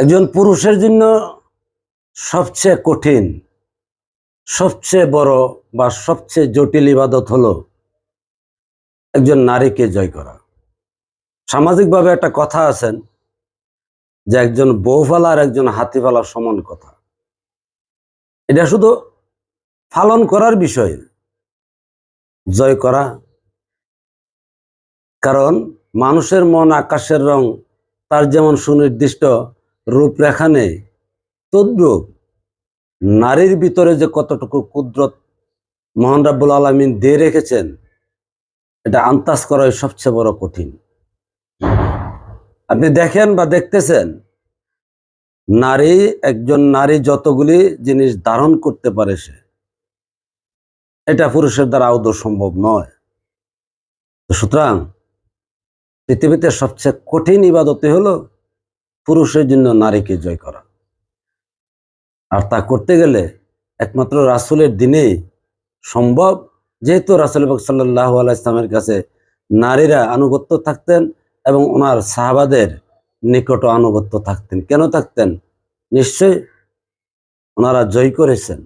একজন পুরুষের জন্য সবচেয়ে কঠিন, সবচেয়ে বড় বা সবচেয়ে জটিল ইবাদত হলো একজন নারীকে জয় করা। সামাজিকভাবে একটা কথা আছেন যে একজন বউফালা আর একজন হাতিফালার সমান কথা। এটা শুধু পালন করার বিষয় জয় করা। কারণ মানুষের মন, আকাশের রং, তার যেমন সুনির্দিষ্ট রূপরেখা নেই। তদ্রূপ নারীর ভিতরে যে কতটুকু কুদরত মোহন রাব্বুল আলমিন দিয়ে রেখেছেন, এটা আন্তাজ করাই সবচেয়ে বড় কঠিন। আপনি দেখেন বা দেখতেছেন, নারী একজন নারী যতগুলি জিনিস ধারণ করতে পারে সে, এটা পুরুষের দ্বারা আদৌ সম্ভব নয়। সুতরাং পৃথিবীতে সবচেয়ে কঠিন ইবাদতে হলো পুরুষের জন্য নারীকে জয় করা। আর তা করতে গেলে একমাত্র রাসুলের দিনেই সম্ভব। যেহেতু রাসুল সাল্লাহ ইসলামের কাছে নারীরা আনুগত্য থাকতেন এবং ওনার সাহাবাদের নিকট আনুগত্য থাকতেন। কেন থাকতেন? নিশ্চয় ওনারা জয় করেছেন।